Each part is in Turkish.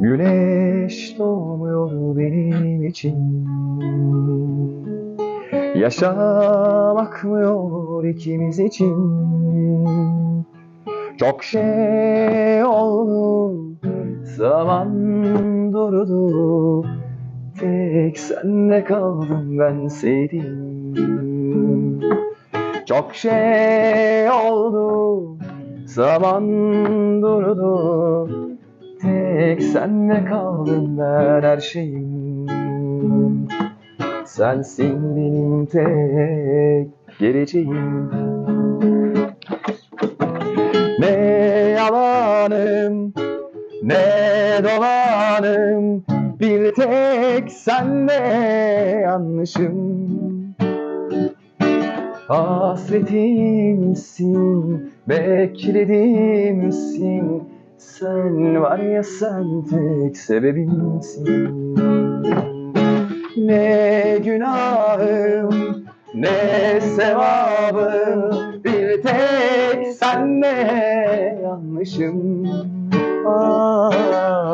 Güneş doğmuyor benim için. Yaşam akmıyor ikimiz için. Çok şey oldu Zaman durdu. Tek senle kaldım ben senin. Çok şey oldu Zaman durdu. Tek senle kaldım ben her şeyim. Sensin benim tek geleceğim. Ne yalanım ne dolanım Bir tek senle yanlışım. Hasretimsin, bekledimsin Sen var ya sen tek sebebimsin. Ne günahım, ne sevabım Bir tek senle yanlışım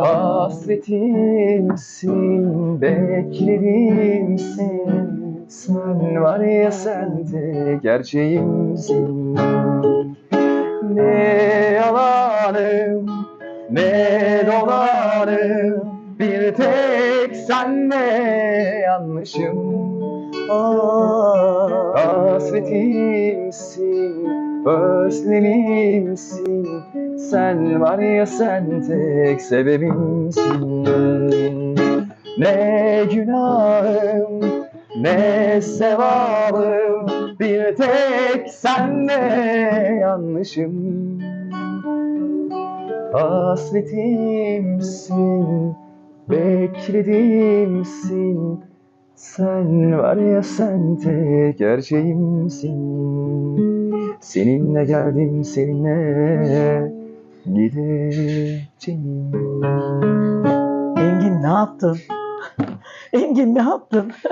Hasretimsin, bekledimsin Sen var ya sen de gerçeğimsin. Ne yalanım, ne dolanım Bir tek senle yanlışım Hasretimsin, özlemimsin Sen var ya sen tek sebebimsin. Ne günahım, ne sevabım Bir tek senle yanlışım Hasretimsin, bekledimsin Sen var ya sen tek gerçeğimsin Seninle geldim, seninle gideceğim Engin ne yaptın? Engin ne yaptın?